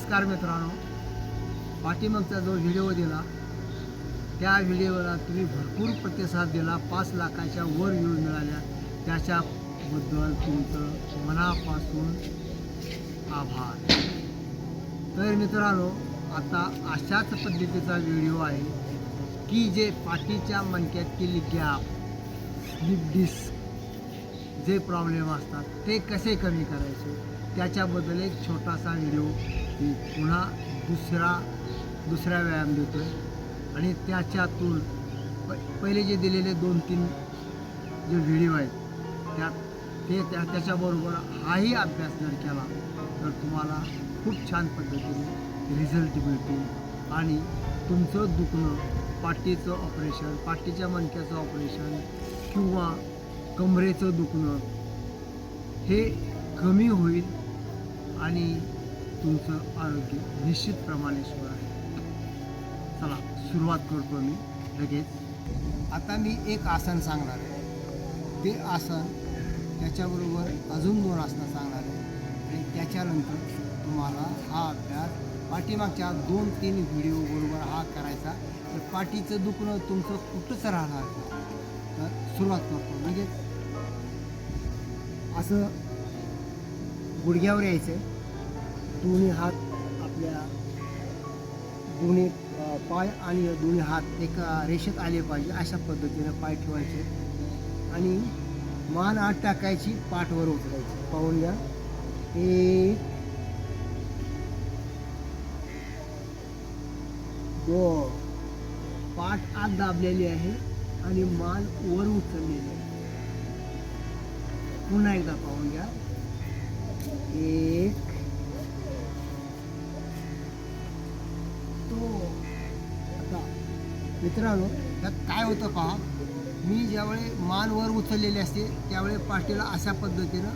नमस्कार मित्रांनो. पाठीमागचा जो व्हिडिओ दिला त्या व्हिडिओला तुम्ही भरपूर प्रतिसाद दिला. पाच लाखाच्या वर व्ह्यूज मिळाल्या. त्याच्याबद्दल तुमचं मनापासून आभार. तर मित्रांनो आता अशाच पद्धतीचा व्हिडिओ आहे की जे पाठीच्या मणक्यातील गॅप स्लिप डिस्क जे प्रॉब्लेम असतात ते कसे कमी करायचे त्याच्याबद्दल एक छोटासा व्हिडिओ पुन्हा दुसरा दुसरा व्यायाम देतो आणि त्याच्यातून प पहिले जे दिलेले दोन तीन जे व्हिडिओ आहेत त्यात ते त्या त्याच्याबरोबर हाही अभ्यास जर केला तर तुम्हाला खूप छान पद्धतीने रिझल्ट मिळतील. आणि तुमचं दुखणं पाठीचं ऑपरेशन पाठीच्या मणक्याचं ऑपरेशन किंवा कमरेचं दुखणं हे कमी होईल आणि तुमचं आरोग्य निश्चितप्रमाणे आहे. चला सुरुवात करतो मी लगेच. आता मी एक आसन सांगणार आहे. ते आसन त्याच्याबरोबर अजून दोन आसनं सांगणार आहे. आणि त्याच्यानंतर तुम्हाला हा अभ्यास पाठीमागच्या दोन तीन व्हिडिओबरोबर हा करायचा. तर पाठीचं दुखणं तुमचं कुठंच राहणार तर सुरुवात करतो लगेच. असं गुडघ्यावर यायचं दोन्ही हात आपल्या दोन्ही पाय आणि दोन्ही हात एका रेषेत आले पाहिजे अशा पद्धतीनं पाय ठेवायचे आणि मान आत टाकायची पाठवर उचलायची. पाहून घ्या. एक दोन. पाठ आत दाबलेली आहे आणि मान वर उचललेली आहे. पुन्हा एकदा पाहून घ्या. एक मित्रांनो त्यात काय होतं पहा मी ज्यावेळी मान वर उचललेली असते त्यावेळी पाठीला अशा पद्धतीनं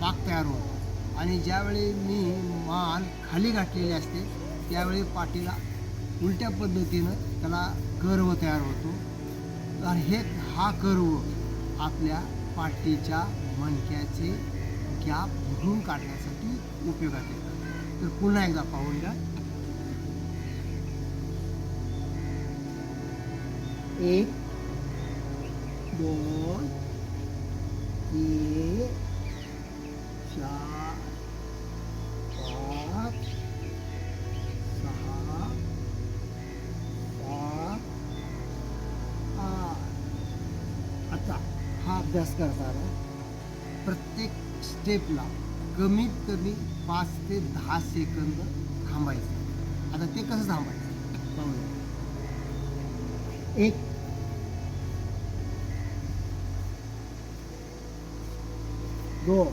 पाक तयार होतो. आणि ज्यावेळी मी मान खाली घातलेली असते त्यावेळी पाठीला उलट्या पद्धतीनं त्याला कर्व तयार होतो. तर हे हा कर्व आपल्या पाठीच्या मणक्याचे गॅप भरून काढण्यासाठी उपयोगात येतात तर पुन्हा एकदा पाहून एक दोन तीन चार पाच सहा सात आठ आता हा अभ्यास करताना प्रत्येक स्टेपला कमीत कमी पाच ते दहा सेकंद थांबायचं. आता ते कसं थांबायचं? पाहूया. एक दोन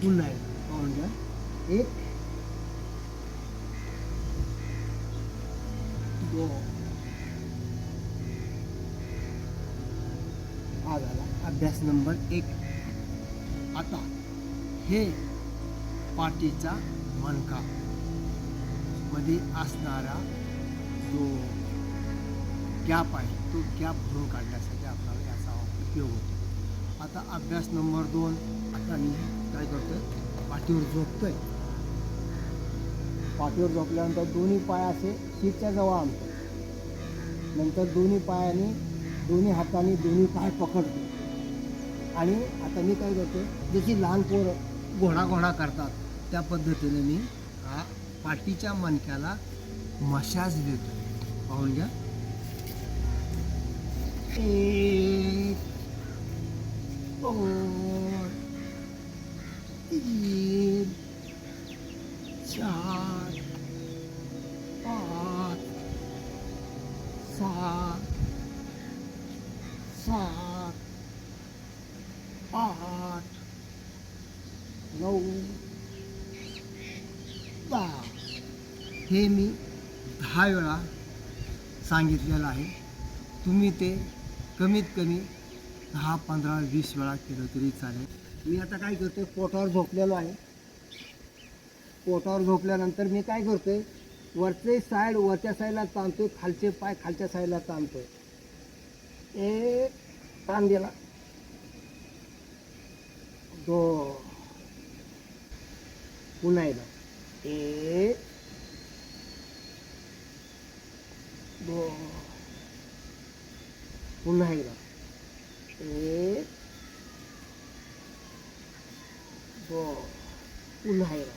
पुन्हा एक पाहून घ्या एक दोन हा झाला अभ्यास नंबर एक. आता हे पाठीचा मणका मध्ये असणारा जो गॅप आहे तो गॅप भरून काढण्यासाठी आपल्याला याचा उपयोग होतो. आता अभ्यास नंबर दोन आता मी काय करतोय? पाठीवर झोपतोय. पाठीवर झोपल्यानंतर दोन्ही पाय असे सीटच्या जवळ आणतो. नंतर दोन्ही पायाने दोन्ही हाताने दोन्ही पाय पकडतो. आणि आता मी काय करतो जशी लहान पोरं घोडा घोडा करतात त्या पद्धतीने मी पाठीच्या मणक्याला मशाज देतो. पाहून घ्या. एक दोन तीन चार पाच सात सात आठ नऊ दहा. हे मी दहा वेळा सांगितलेलं आहे. तुम्ही ते कमीत कमी दहा पंधरा वीस वेळा केलं तरी चालेल. मी आता काय करतो पोटावर झोपलेलो आहे. पोटावर झोपल्यानंतर मी काय करतोय वरचे साईड वरच्या साईडला ताणतोय खालचे पाय खालच्या साईडला ताणतोय. ए ताण दिला. दो पुन्हा एकदा. ए दोन पुन्हा एकदा एक दोन पुन्हा एकदा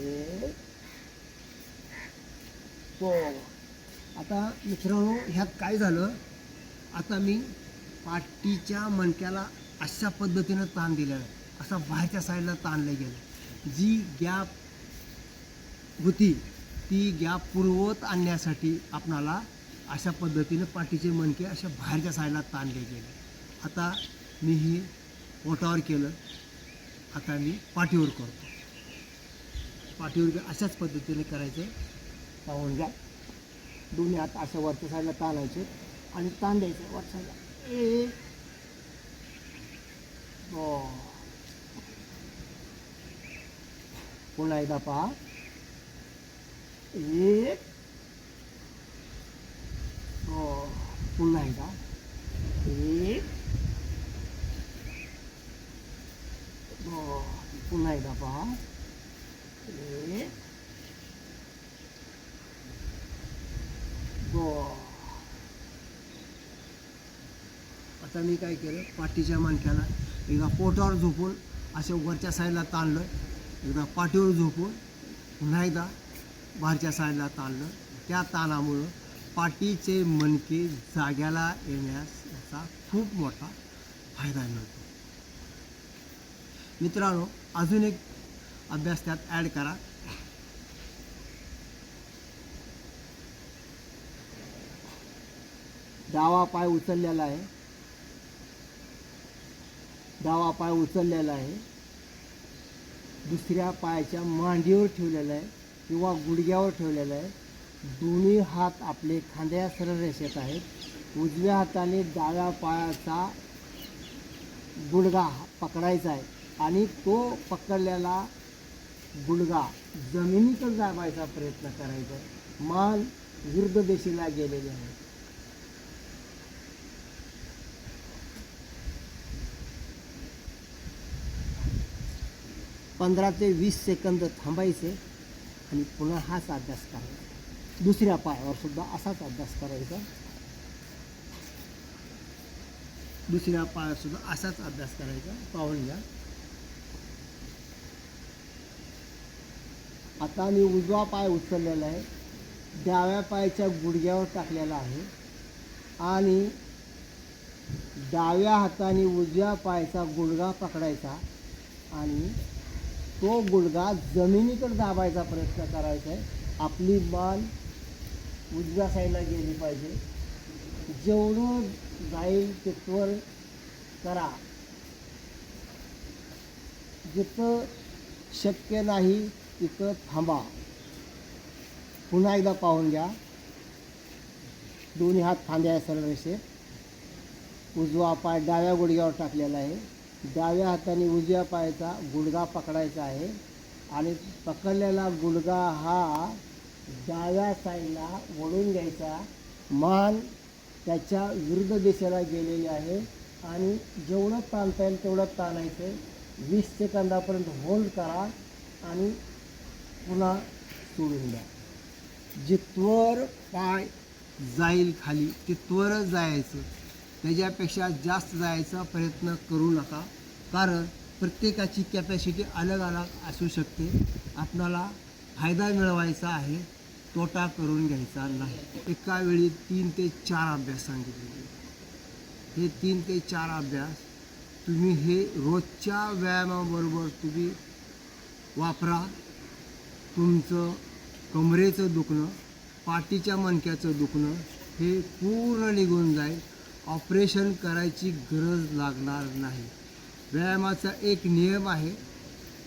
एक दोन आता मित्रांनो ह्यात काय झालं? आता मी पाठीच्या मणक्याला अशा पद्धतीनं ताण दिलेला आहे. असा बाहेरच्या साईडला ताणलं गेलं. जी गॅप होती ती गॅप पूर्ववत आणण्यासाठी आपणाला अशा पद्धतीनं पाठीचे मणके अशा बाहेरच्या साईडला ताणले गेले. आता मी हे पोटावर केलं. आता मी पाठीवर करतो. पाठीवर अशाच पद्धतीने करायचं. पाहून घ्या. दोन्ही हात अशा वरच्या साईडला ताणायचे आणि ताण द्यायचं वरच्या साईडला. एक पुन्हा एकदा पहा. एक दोन पुन्हा एकदा. एक हो, पुन्हा एकदा पहा. एक हो. आता मी काय केलं पाठीच्या मानक्याला एकदा पोटावर झोपून असे वरच्या साईडला ताणलं एकदा पाठीवर झोपून पुन्हा एकदा बाहेरच्या साईडला ताणलं. त्या ताणामुळं पाठीचे मणके जाग्याला येण्यास याचा खूप मोठा फायदा मिळतो. मित्रांनो अजून एक अभ्यास त्यात ॲड करा. डावा पाय उचललेला आहे. डावा पाय उचललेला आहे. दुसऱ्या पायाच्या मांडीवर ठेवलेला आहे. किंवा गुडघ्यावर ठेवलेला आहे. दोन्ही हात आपले खांद्या सरळ रेषेत आहेत. उजव्या हाताने डाव्या पायाचा गुडगा पकडायचा आहे आणि तो पकडलेला गुडगा जमिनीकडे दाबायचा प्रयत्न करायचा आहे. मान विरुद्ध दिशेला गेलेले आहे. पंधरा ते वीस सेकंद थांबायचे. आणि पुन्हा हाच अभ्यास करायचा. दुसऱ्या पायावर सुद्धा असाच अभ्यास करायचा. दुसऱ्या पायावर सुद्धा असाच अभ्यास करायचा. पाहून घ्या. आता मी उजवा पाय उचललेला आहे. डाव्या पायाच्या गुडघ्यावर टाकलेला आहे. आणि डाव्या हाताने उजव्या पायाचा गुडघा पकडायचा. आणि तो गुडघा जमिनीकडे दाबायचा प्रयत्न करायचा आहे आपली मान उजव्या साईडला गेली पाहिजे. जेवढं जाईल तिथवर करा. जिथं शक्य नाही तिथं थांबा. पुन्हा एकदा पाहून घ्या. दोन्ही हात खांद्या आहे सरळ रेषेत उजवा पाय डाव्या गुडघ्यावर टाकलेला आहे. डाव्या हाताने उजव्या पायाचा गुडघा पकडायचा आहे आणि पकडलेला गुडघा हा डाव्या साईडला वळून घ्यायचा. मान त्याच्या विरुद्ध दिशेला गेलेली आहे आणि जेवढं ताणता येईल तेवढं ताणायचं. वीस सेकंदापर्यंत होल्ड करा आणि पुन्हा सोडून द्या. जितवर पाय जाईल खाली तितवरच जायचं. त्याच्यापेक्षा जास्त जायचा प्रयत्न करू नका. कारण प्रत्येकाची कॅपॅसिटी अलग अलग असू शकते. आपणाला फायदा मिळवायचा आहे तोटा करून घ्यायचा नाही. एका वेळी तीन ते चार अभ्यास सांगितले. हे तीन ते चार अभ्यास तुम्ही हे रोजच्या व्यायामाबरोबर तुम्ही वापरा. तुमचं कमरेचं दुखणं पाठीच्या मणक्याचं दुखणं हे पूर्ण निघून जाईल. ऑपरेशन करायची गरज लागणार नाही. व्यायामाचा एक नियम आहे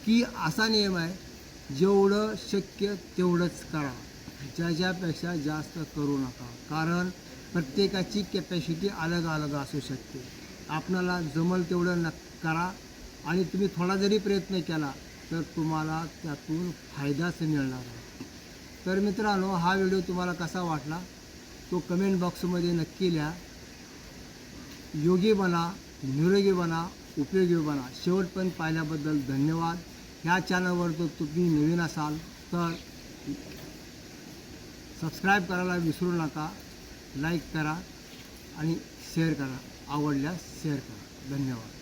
की असा नियम आहे जेवढं शक्य तेवढंच करा. ज्याच्यापेक्षा जास्त करू नका. कारण प्रत्येकाची कॅपॅसिटी अलग अलग असू शकते. आपणाला जमल तेवढं न करा आणि तुम्ही थोडा जरी प्रयत्न केला तर तुम्हाला त्यातून फायदाच मिळणार आहे. तर मित्रांनो हा व्हिडिओ तुम्हाला कसा वाटला? तो कमेंट बॉक्समध्ये नक्की लिहा. योगी बना निरोगी बना उपयोगी बना शेवटपर्यंत पाहिल्याबद्दल धन्यवाद. ह्या चॅनलवर जर तुम्ही नवीन असाल तर सबस्क्राईब करायला विसरू नका लाईक करा आणि शेअर करा. आवडल्यास शेअर करा. धन्यवाद.